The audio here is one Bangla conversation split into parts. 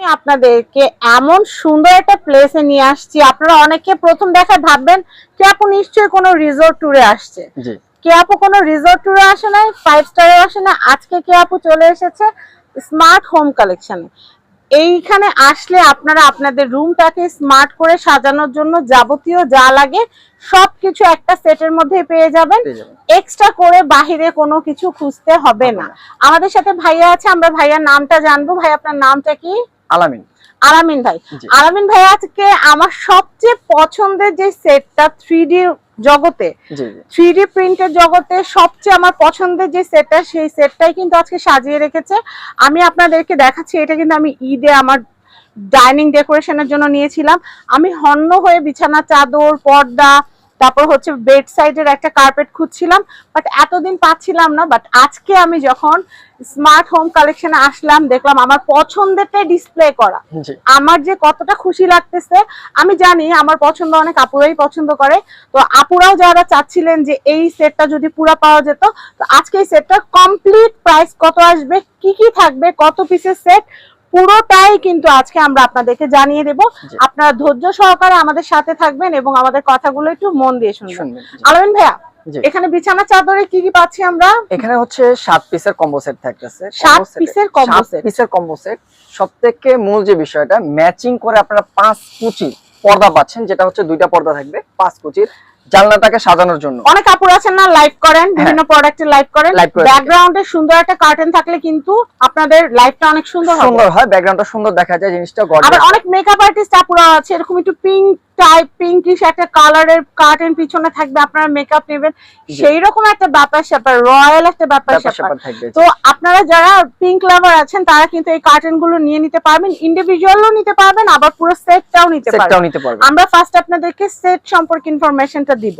আমি আপনাদেরকে এমন সুন্দর একটা প্লেসে নিয়ে আসছি। আপনারা অনেকে প্রথম দেখায় ভাববেন কে আপু নিশ্চয়ই কোনো রিসোর্ট ট্যুরে আসছে। কে আপু কোনো রিসোর্ট ট্যুরে আসে নাই ফাইভ স্টারে আসে না আজকে কে আপু চলে এসেছে? স্মার্ট হোম কালেকশনে এইখানে আসলে আপনারা আপনাদের রুমটাকে স্মার্ট করে সাজানোর জন্য যাবতীয় যা লাগে সবকিছু একটা সেটের মধ্যে পেয়ে যাবেন। পেয়ে যাবেন। এক্সট্রা করে বাহিরে কোনো কিছু খুঁজতে হবে না। আমাদের সাথে ভাইয়া আছে আমরা ভাইয়ার নামটা জানব। ভাই আপনার নামটা কি? আলামিন। আলামিন ভাই। আলামিন ভাই আজকে আমার সবচেয়ে পছন্দের যে সেটটা থ্রি জগতে জি জি। থ্রি ডি প্রিন্টের জগতে সবচেয়ে আমার পছন্দের যে সেটটা সেই সেটটাই কিন্তু আজকে সাজিয়ে রেখেছে। আমি আপনাদেরকে দেখাচ্ছি এটা কিন্তু আমি ঈদে আমার ডাইনিং ডেকোরেশনের জন্য নিয়েছিলাম। আমি হন্য হয়ে বিছানা চাদর পর্দা তারপর হচ্ছে বেড সাইডের একটা কার্পেট খুঁজছিলাম বাট এতদিন পাচ্ছিলাম না বাট আজকে আমি যখন স্মার্ট হোম কালেকশনে আসলাম দেখলাম আমার পছন্দেরটাই ডিসপ্লে করা। আমার যে কতটা খুশি লাগতেছে আমি জানি আমার পছন্দ অনেক আপুরাই পছন্দ করে তো আপুরাও যারা চাচ্ছিলেন যে এই সেটটা যদি পুরো পাওয়া যেত তো আজকে এই সেটটা কমপ্লিট প্রাইস কত আসবে কি কি থাকবে কত পিসের সেট পুরোটাই কিন্তু আজকে আমরা আপনাদেরকে জানিয়ে দেব। আপনারা ধৈর্য সহকারে আমাদের সাথে থাকবেন এবং আমাদের কথাগুলো একটু মন দিয়ে শুনবেন। আলমিন ভাইয়া এখানে বিছানা চাদরে কি কি পাচ্ছি আমরা? এখানে হচ্ছে সাত পিসের কম্বো সেট থাকতেছে। সাত পিসের combo set। পিসের কম্বো সেট। সবথেকে মূল যে বিষয়টা ম্যাচিং করে আপনারা পাঁচ কুচি পর্দা পাচ্ছেন যেটা হচ্ছে দুইটা পর্দা থাকবে পাঁচ কুচির। জানলাটাকে সাজানোর জন্য। অনেক কাপড় আছেন না লাইভ করেন বিভিন্ন প্রোডাক্টে লাইভ করেন। ব্যাকগ্রাউন্ডে সুন্দর একটা কার্টেন থাকলে কিন্তু আপনাদের লাইফটা অনেক সুন্দর হবে। সুন্দর হয় ব্যাকগ্রাউন্ডটা সুন্দর দেখা যায় জিনিসটা গর্জিয়াস। আবার অনেক মেকআপ আর্টিস্ট আপুরা আছে এরকম একটু পিঙ্ক টাইপ পিঙ্কিশ একটা কালারের কার্টেন পিছনে থাকবে আপনারা মেকআপ নেবেন। সেই রকম একটা ব্যাপার স্যাপার রয়্যাল একটা ব্যাপার স্যাপার। তো আপনারা যারা পিঙ্ক লাভার আছেন তারা কিন্তু এই কার্টেনগুলো নিয়ে নিতে পারবেন ইন্ডিভিজুয়ালও নিতে পারবেন আবার পুরো সেটটাও নিতে পারবেন। আমরা ফার্স্ট আপনাদেরকে সেট সম্পর্কে ইনফরমেশনটা দিব।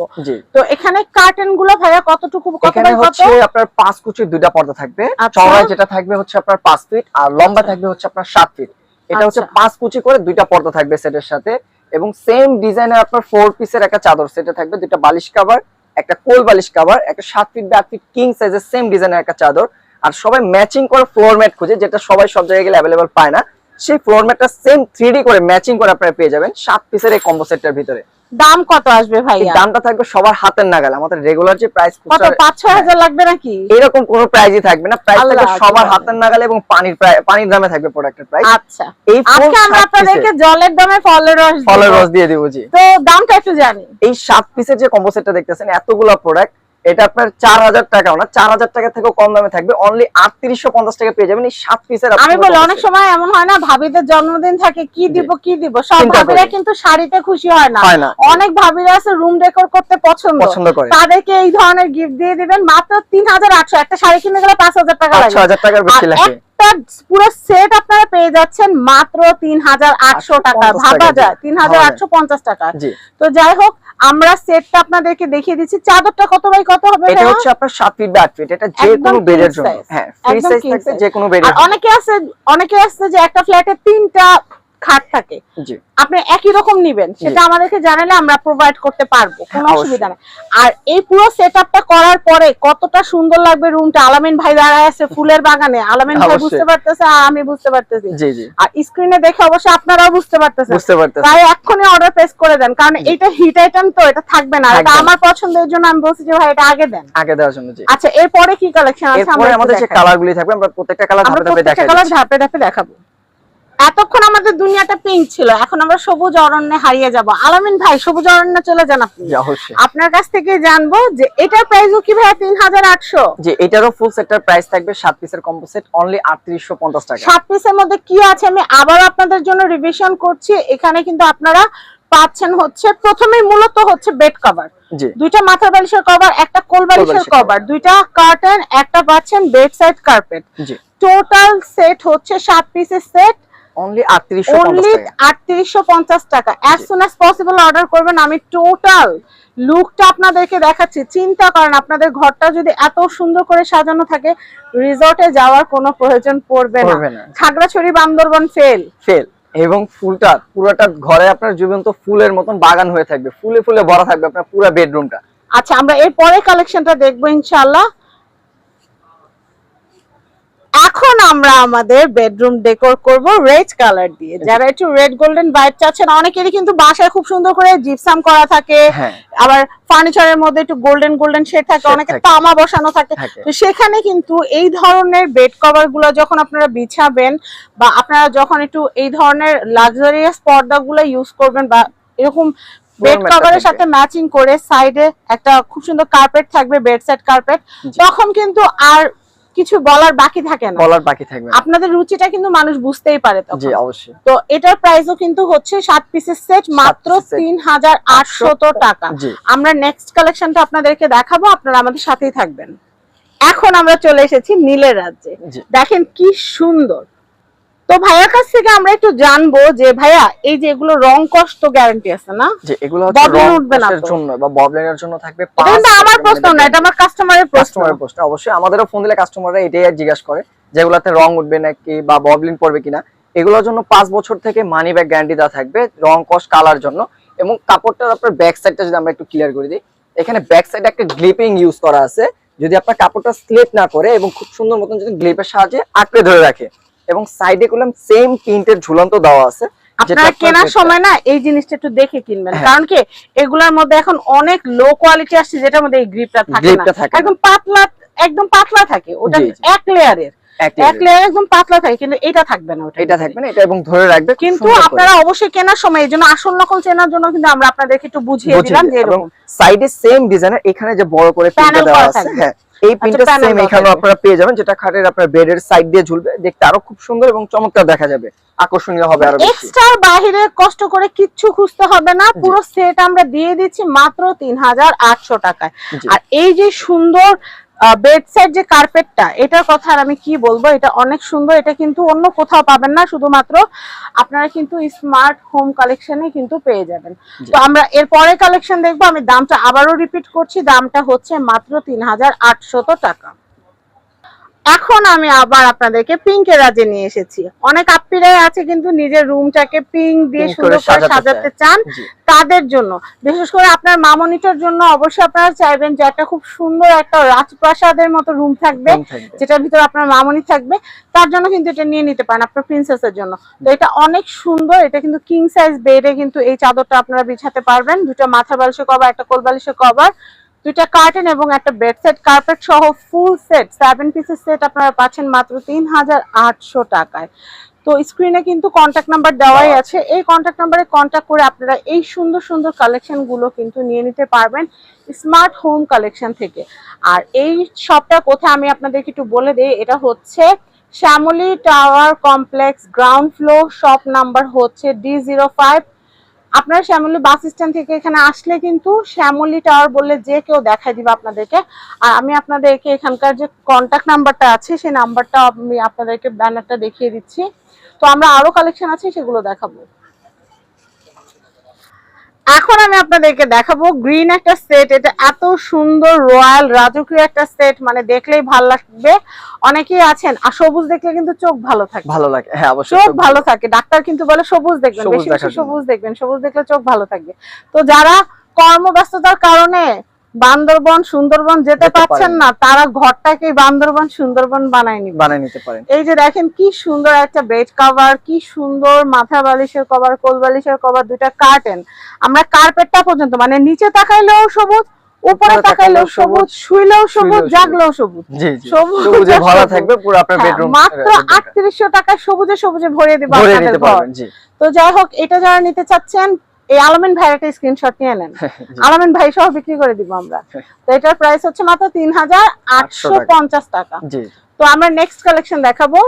তো এখানে কার্টেনগুলো ভাইয়া কতটুকু কত বাই কত? হচ্ছে আপনার পাঁচ কুচির দুইটা পর্দা থাকবে। আচ্ছা। চওড়ায় যেটা থাকবে হচ্ছে আপনার পাঁচ ফিট আর লম্বা থাকবে হচ্ছে আপনার সাত ফিট এটা হচ্ছে আচ্ছা। পাঁচ কুচি করে দুইটা পর্দা থাকবে সেটের সাথে। এবং সেম ডিজাইনের আপনার ফোর পিসের একটা চাদর সেটে থাকবে দুইটা বালিশ কাভার একটা কোল বালিশ কাভার একটা সাত ফিট বা আট ফিট কিং সাইজের সেম ডিজাইনের একটা চাদর। আর সবাই ম্যাচিং করে ফ্লোর ম্যাট খুঁজে যেটা সবাই সব জায়গায় গেলে অ্যাভেলেবল পায় না। সেই ফ্লোর ম্যাটটা সেম থ্রি করে ম্যাচিং করে আপনারা পেয়ে যাবেন সাত পিসের এই কম্বো সেটটার ভিতরে। দাম কত আসবে ভাইয়া? দামটা থাকবে সবার হাতের নাগাল। আমাদের রেগুলার যে প্রাইস কত পাঁচ ছয় হাজার লাগবে নাকি? এরকম কোনো প্রাইজই থাকবে না। প্রাইস থাকবে সবার হাতের নাগালে এবং পানির পানির দামে থাকবে প্রোডাক্টের প্রাইস আচ্ছা। এই আজকে আমরা আপনাদেরকে জলের দামে ফলের রস ফলের রস দিয়ে দিব জি। তো দামটা একটু জানি। এই সাত পিসের যে কম্বো সেটটা দেখতেছেন এতগুলো প্রোডাক্ট এটা আপনার চার হাজার টাকা না চার হাজার টাকা থেকে কম দামে থাকবে। অনলি আটত্রিশশো পঞ্চাশ টাকা পেয়ে যাবেন। এই সাত পিসের আমি বলি অনেক সময় এমন হয় না ভাবিদের জন্মদিন থাকে কি দিব কি দিব? সব ভাবিরা কিন্তু শাড়িতে খুশি হয় না। অনেক ভাবিরা আছে রুম ডেকোর করতে পছন্দ। পছন্দ করে। তাদেরকে এই ধরনের গিফট দিয়ে দিবেন মাত্র তিন হাজার আটশো। একটা শাড়ি কিনে গেলে পাঁচ হাজার টাকা লাগে। ছ হাজার টাকার বেশি লাগে। একটা পুরো সেট আপনারা পেয়ে যাচ্ছেন মাত্র তিন হাজার আটশো টাকা। 850 ভাবা যায় তিন হাজার আটশো পঞ্চাশ টাকা। তো যাই হোক আমরা সেটটা আপনাদেরকে দেখিয়ে দিচ্ছি। চাদরটা কত বাই কত হবে এটা হচ্ছে আপনার 7 ফিট বা 8 ফিট এটা যে কোনো বেডের জন্য। হ্যাঁ ফ্রি সাইজ থাকে থাকবে যে কোনো বেডের অনেকে আছে অনেকে আছে যে একটা ফ্ল্যাটে তিনটা খাট থাকে। আপনি একই রকম নিবেন সেটা আমাদেরকে জানালে আমরা প্রোভাইড করতে পারব কোনো অসুবিধা নেই। আর এই পুরো সেটআপটা করার পরে কতটা সুন্দর লাগবে রুমটা আলামিন ভাই দাঁড়ায় আছে ফুলের বাগানে। আলামিন ভাই বুঝতে পারতেছে আর আমি বুঝতে পারতেছি। আর স্ক্রিনে দেখে অবশ্যই আপনারাও বুঝতে পারতেছেন। তাই এক্ষুনি অর্ডার প্লেস করে দেন কারণ এটা হিট আইটেম তো এটা থাকবে না। এটা আমার পছন্দের জন্য আমি বলছি যে ভাই এটা আগে দেন। আগে দেওয়ার জন্য জি। আচ্ছা এরপরে কি কালেকশন আছে আমাদের যে দেখাই। কালার গুলি থাকবে আমরা প্রত্যেকটা কালার। ধাপে ধাপে দেখাবো। এতক্ষণ আমাদের দুনিয়াটা পিঙ্ক ছিল এখন আমরা সবুজ অরণ্যে হারিয়ে যাব। আলামিন ভাই সবুজ অরণ্যে চলে যান আপনি। আপনার কাছ থেকে জানব যে এটার প্রাইসও কি ভাই তিন হাজার আটশো। যে এটারও ফুল সেটটার প্রাইস থাকবে সাত পিসের কম্বো সেট অনলি আটত্রিশশো পঞ্চাশ টাকা। সাত পিসের মধ্যে কি আছে? আমি আবার আপনাদের জন্য রিভিশন করছি। এখানে কিন্তু আপনারা পাচ্ছেন হচ্ছে প্রথমে মূলত হচ্ছে বেড কভার জি। দুইটা মাথার বালিশের কভার একটা কোল বালিশের কভার দুইটা কার্টেন একটা পাচ্ছেন বেড সাইড কার্পেট জি। টোটাল সেট হচ্ছে সাত পিসের সেট অনলি আটত্রিশশো পঞ্চাশ অনলি টাকা। আটত্রিশশো পঞ্চাশ টাকা। As soon as possible order করবেন। আমি টোটাল লুকটা আপনাদেরকে দেখাচ্ছি। চিন্তা করেন আপনাদের ঘরটা যদি এত সুন্দর করে সাজানো থাকে রিসর্টে যাওয়ার কোনো প্রয়োজন পড়বে না। পড়বে না। খাগড়াছড়ি বান্দরবন ফেল ফেল এবং ফুলটা পুরোটা ঘরে আপনার জীবন্ত ফুলের মতন বাগান হয়ে থাকবে। ফুলে ফুলে ভরা থাকবে আপনার পুরো বেডরুমটা আচ্ছা আমরা এর পরে কালেকশনটা দেখব ইনশাআল্লাহ। এখন আমরা আমাদের বেডরুম ডেকোর করব রেড কালার দিয়ে। যারা একটু রেড গোল্ডেন ভাইব চাচ্ছেন অনেকেরই কিন্তু বাসায় খুব সুন্দর করে জিপসাম করা থাকে হ্যাঁ। আবার ফার্নিচারের মধ্যে একটু গোল্ডেন গোল্ডেন শেড থাকে অনেকে তামা বসানো থাকে। তো সেখানে কিন্তু এই ধরনের বেড কভারগুলো যখন আপনারা বিছাবেন বা আপনারা যখন একটু এই ধরনের লাক্সারিয়াস পর্দাগুলো ইউজ করবেন বা এরকম বেড কভারের সাথে ম্যাচিং করে সাইডে একটা খুব সুন্দর কার্পেট থাকবে বেড সেট কার্পেট তখন কিন্তু আর কিছু বলার বাকি থাকে না। বলার বাকি থাকবে। আপনাদের রুচিটা কিন্তু মানুষ বুঝতেই পারে জি অবশ্যই। তো এটার প্রাইসও কিন্তু হচ্ছে 7 পিসের সেট মাত্র piece set। তিন হাজার আটশত টাকা। আমরা নেক্সট কালেকশনটা আপনাদেরকে দেখাবো আপনারা আমাদের সাথেই থাকবেন। এখন আমরা চলে এসেছি নীলের রাজ্যে। দেখেন কি সুন্দর। তো ভাইয়ার কাছ থেকে আমরা একটু জানব যে ভাইয়া এই যে এগুলো রং কষ্ট গ্যারান্টি আছে না? যে এগুলো হচ্ছে উঠবে না তো? জন্য বা ববলিনের জন্য থাকবে এটা আমার প্রশ্ন না এটা আমার কাস্টমারের প্রশ্ন। কাস্টমারের প্রশ্ন। অবশ্যই আমাদেরও ফোন দিলে কাস্টমাররা এটাই জিজ্ঞাসা করে যেগুলাতে রং উঠবে নাকি বা ববলিন পড়বে কিনা। এগুলোর জন্য পাঁচ বছর থেকে মানি ব্যাগ গ্যারান্টি দেওয়া থাকবে রং কস কালার জন্য। এবং কাপড়টার আপনার ব্যাক সাইডটা যদি আমরা একটু ক্লিয়ার করে দিই এখানে ব্যাক সাইডে একটা গ্লিপিং ইউজ করা আছে। যদি আপনার কাপড়টা স্লিপ না করে এবং খুব সুন্দর মতন যদি গ্লিপের সাহায্যে আঁকড়ে ধরে রাখে এবং সাইডে করলাম সেম প্রিন্টের ঝুলন্ত দেওয়া আছে আপনারা কেনার সময় না এই জিনিসটা একটু দেখে কিনবেন হ্যাঁ। কারণ কি এগুলার মধ্যে এখন অনেক লো কোয়ালিটি আসছে যেটার মধ্যে এই গ্রিপটা থাকে না। একদম পাতলা একদম পাতলা থাকে ওটা। এক লেয়ারের এক এক লেয়ার একদম পাতলা থাকে কিন্তু এটা থাকবে না ওটা এটা থাকবে না এটা এবং ধরে রাখবে কিন্তু আপনারা অবশ্যই কেনার সময় এই আসল নকল চেনার জন্য কিন্তু আমরা আপনাদেরকে একটু বুঝিয়ে বুঝিয়ে দিলাম যে এরকম। সাইডে সেম ডিজাইনের এখানে যে বড় করে প্রিন্টটা দেওয়া আছে হ্যাঁ এই প্রিন্টটা সেম এখানেও আপনারা পেয়ে যাবেন যেটা খাটের আপনার বেডের সাইড দিয়ে ঝুলবে দেখতে আরও খুব সুন্দর এবং চমৎকার দেখা যাবে। আকর্ষণীয় হবে আরও এক্সট্রা বাইরে কষ্ট করে কিচ্ছু খুঁজতে হবে না পুরো সেট আমরা দিয়ে দিচ্ছি মাত্র তিন হাজার আটশো টাকায়। আর এই যে সুন্দর বেড সাইড যে কার্পেটটা এটার কথা আর আমি কি বলব? এটা অনেক সুন্দর এটা কিন্তু অন্য কোথাও পাবেন না শুধুমাত্র আপনারা কিন্তু স্মার্ট হোম কালেকশনে কিন্তু পেয়ে যাবেন। তো আমরা এর পরে কালেকশন দেখব আমি দামটা আবারও রিপিট করছি দামটা হচ্ছে মাত্র তিন হাজার আটশত টাকা। এখন আমি আবার আপনাদেরকে পিঙ্কের রাজে নিয়ে এসেছি। অনেক আপ্পিরাই আছে কিন্তু নিজের রুমটাকে পিঙ্ক দিয়ে সুন্দর করে সাজাতে চান তাদের জন্য। বিশেষ করে আপনার মামনিটার জন্য অবশ্যই আপনারা চাইবেন যে একটা খুব সুন্দর একটা রাজপ্রাসাদের মতো রুম থাকবে থাকবে। যেটার ভিতরে আপনার মামনি থাকবে। তার জন্য কিন্তু এটা নিয়ে নিতে পারেন আপনার প্রিন্সেসের জন্য। তো এটা অনেক সুন্দর এটা কিন্তু কিং সাইজ বেডে কিন্তু এই চাদরটা আপনারা বিছাতে পারবেন। দুটো মাথা বালিশের কভার একটা কোল বালিশের কভার দুইটা কার্টেন এবং একটা বেড সেট কার্পেট সহ ফুল সেট সেভেন পিসের সেট আপনারা পাচ্ছেন মাত্র তিন হাজার আটশো টাকায়। তো স্ক্রিনে কিন্তু কন্ট্যাক্ট নাম্বার দেওয়াই আছে। এই কন্ট্যাক্ট নাম্বারে কন্ট্যাক্ট করে আপনারা এই সুন্দর সুন্দর কালেকশনগুলো কিন্তু নিয়ে নিতে পারবেন স্মার্ট হোম কালেকশন থেকে। আর এই শপটা কোথায় আমি আপনাদেরকে একটু বলে দিই এটা হচ্ছে Shyamoli tower complex ground floor shop number হচ্ছে ডি জিরো ফাইভ আপনারা শ্যামলী বাস স্ট্যান্ড থেকে এখানে আসলে কিন্তু শ্যামলী টাওয়ার বললে যে কেউ দেখাই দিবে আপনাদেরকে। আর আমি আপনাদেরকে এখানকার যে কন্ট্যাক্ট নাম্বারটা আছে, সেই নাম্বারটা আমি আপনাদেরকে ব্যানারটা দেখিয়ে দিচ্ছি। তো আমরা আরও কালেকশন আছে, সেগুলো দেখাবো। এখন আমি আপনাদেরকে দেখাবো গ্রিন একটা সেট। এটা এত সুন্দর রয়্যাল রাজকীয় একটা সেট মানে দেখলেই ভালো লাগবে। অনেকেই আছেন আর সবুজ দেখলে কিন্তু চোখ ভালো থাকে। ভালো লাগে হ্যাঁ অবশ্যই চোখ ভালো থাকে। ডাক্তার কিন্তু বলে সবুজ দেখবেন বেশি বেশি সবুজ দেখবেন সবুজ দেখলে চোখ ভালো থাকবে তো যারা কর্মব্যস্ততার কারণে বান্দরবন সুন্দরবন যেতে পারছেন না তারা ঘরটাকে বান্দরবন সুন্দরবন বানায় নিবে। বানিয়ে নিতে পারেন। এই যে দেখেন কি সুন্দর একটা বেড কভার কি সুন্দর মাথা বালিশের কভার কোল বালিশের কভার দুইটা কার্টেন আমরা কার্পেটটা পর্যন্ত মানে নিচে তাকাইলেও সবুজ উপরে তাকাইলেও সবুজ শুইলেও সবুজ জাগলেও সবুজ। সবুজ সবুজে ভরা থাকবে পুরো আপনার হ্যাঁ, বেডরুম মাত্র আটত্রিশশো টাকা সবুজে সবুজে ভরিয়ে দিবে আপনাদের ঘর। জি। তো যাই হোক এটা যারা নিতে চাচ্ছেন এই আলামিন ভাইয়ের একটা স্ক্রিনশট নিয়ে নেন। জি। আলামিন ভাই সহ বিক্রি করে দিব আমরা। তো এটার প্রাইস হচ্ছে মাত্র তিন হাজার আটশো পঞ্চাশ টাকা। তো আমরা নেক্সট কালেকশন দেখাবো।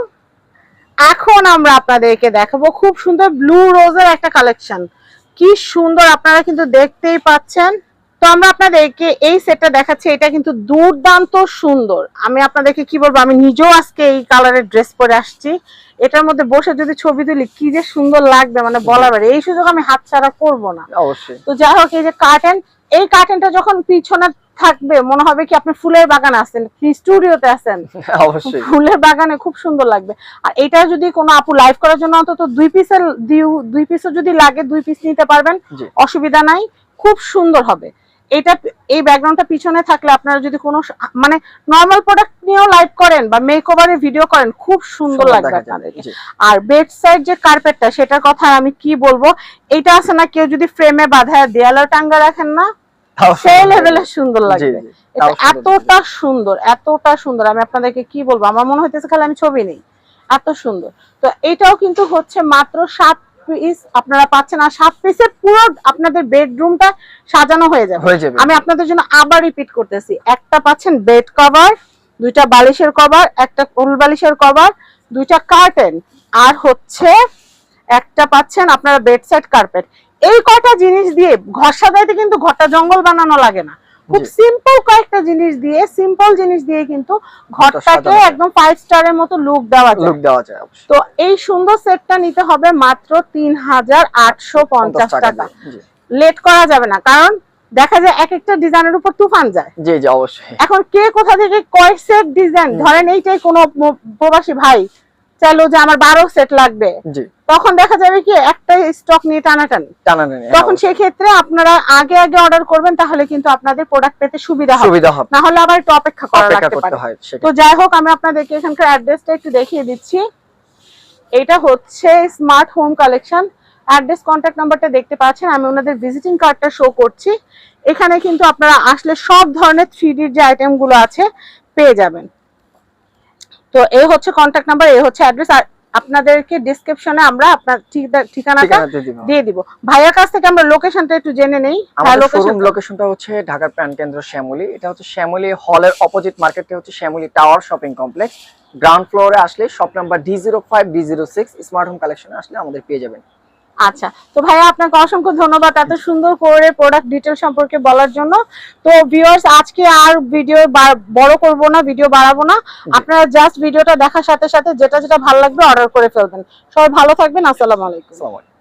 এখন আমরা আপনাদেরকে দেখাবো খুব সুন্দর ব্লু রোজের একটা কালেকশন কি সুন্দর আপনারা কিন্তু দেখতেই পাচ্ছেন। তো আমরা আপনাদেরকে এই সেটটা দেখাচ্ছি এটা কিন্তু দুর্দান্ত সুন্দর। আমি আপনাদেরকে কি বলব আমি নিজেও আজকে এই কালারের ড্রেস পরে আসছি। এটার মধ্যে বসে যদি ছবি তুলি কি যে সুন্দর লাগবে মানে বলার এই সুযোগ আমি হাতছাড়া করব না। অবশ্যই। তো যাই হোক এই যে কার্টেন এই কার্টেনটা যখন পিছনে থাকবে মনে হবে কি আপনি ফুলের বাগানে আছেন কি স্টুডিওতে আছেন? অবশ্যই। ফুলের বাগানে খুব সুন্দর লাগবে। আর এটা যদি কোনো আপু লাইভ করার জন্য অন্তত দুই পিসের দুই পিসও যদি লাগে দুই পিস নিতে পারবেন অসুবিধা নাই খুব সুন্দর হবে। এটা এই ব্যাকগ্রাউন্ডটা পিছনে থাকলে আপনারা যদি কোনো মানে নর্মাল প্রোডাক্ট নিয়েও লাইভ করেন বা মেক ওভারের ভিডিও করেন খুব সুন্দর লাগবে আপনাদেরকে। আর বেড সাইড যে কার্পেটটা সেটার কথা আমি কি বলব? এটা আছে না কেউ যদি ফ্রেমে বাঁধায় দেয়ালে টাঙ্গা রাখেন না সেই লাগবে। সুন্দর সুন্দর এতটা সুন্দর এতটা সুন্দর। আমি আপনাদেরকে কি বলব? আমার মনে হইতেছে খালি আমি ছবি নেই। এত সুন্দর। তো এটাও কিন্তু হচ্ছে মাত্র সাত পিস আপনারা পাচ্ছেন আর সাত পিসের পুরো আপনাদের বেডরুমটা সাজানো হয়ে যাবে। আমি আপনাদের জন্য আবার রিপিট করতেছি। একটা পাচ্ছেন বেড কভার দুইটা বালিশের কভার একটা কোল বালিশের কভার দুইটা কার্টেন আর হচ্ছে একটা পাচ্ছেন আপনারা বেড সাইড কার্পেট এই কয়টা জিনিস দিয়ে ঘর সাজাইতে কিন্তু ঘরটা জঙ্গল বানানো লাগে না। খুব সিম্পল কয়েকটা জিনিস দিয়ে সিম্পল জিনিস দিয়ে কিন্তু ঘরটাকে একদম ফাইভ স্টারের মতো লুক দেওয়া যায়। লুক দেওয়া যায় তো এই সুন্দর সেটটা নিতে হবে মাত্র তিন হাজার আটশো পঞ্চাশ টাকা লেট করা যাবে না কারণ দেখা যায় এক একটা ডিজাইনের উপর তুফান যায়। জি জি অবশ্যই। এখন কে কোথা থেকে কয় সেট ডিজাইন ধরেন এইটাই কোনো প্রবাসী ভাই চাইলো যে আমার বারো সেট লাগবে। তখন দেখা যাবে কি একটা স্টক নিয়ে টানাটানি। টানা নেই তখন সেই ক্ষেত্রে আপনারা আগে আগে অর্ডার করবেন তাহলে কিন্তু আপনাদের প্রোডাক্ট পেতে সুবিধা হবে। সুবিধা হবে। না হলে আবার একটু অপেক্ষা করা লাগতে পারে। তো যাই হোক আমি আপনাদেরকে এখানকার অ্যাড্রেসটা একটু দেখিয়ে দিচ্ছি। এটা হচ্ছে smart home collection address contact নাম্বারটা দেখতে পাচ্ছেন আমি ওনাদের ভিজিটিং কার্ডটা শো করছি। এখানে কিন্তু আপনারা আসলে সব ধরনের থ্রি ডির যে আইটেমগুলো আছে পেয়ে যাবেন। তো এই হচ্ছে কন্ট্যাক্ট নাম্বার এই হচ্ছে অ্যাড্রেস আর আপনাদেরকে ডিসক্রিপশনে আমরা আপনার ঠিকা- ঠিকানাটা দিয়ে দিব। ভাইয়ার কাছ থেকে আমরা লোকেশনটা একটু জেনে নেই। হ্যাঁ লোকেশন শোরুম লোকেশনটা হচ্ছে ঢাকার প্রাণ কেন্দ্র শ্যামলী। এটা হচ্ছে শ্যামলী হলের অপোজিট মার্কেটে হচ্ছে Shyamoli tower shopping complex ground ফ্লোরে আসলে shop number D zero five D zero six smart home কালেকশনে আসলে আমাদের পেয়ে যাবেন। আচ্ছা তো ভাইয়া আপনাকে অসংখ্য ধন্যবাদ এত সুন্দর করে প্রোডাক্ট ডিটেল সম্পর্কে বলার জন্য। তো ভিউয়ার্স আজকে আর ভিডিও বড় করব না ভিডিও বাড়াবো না। আপনারা জাস্ট ভিডিওটা দেখার সাথে সাথে যেটা যেটা ভালো লাগবে অর্ডার করে ফেলবেন। সবাই ভালো থাকবেন আসসালামু আলাইকুম। আসসালামু আলাইকুম।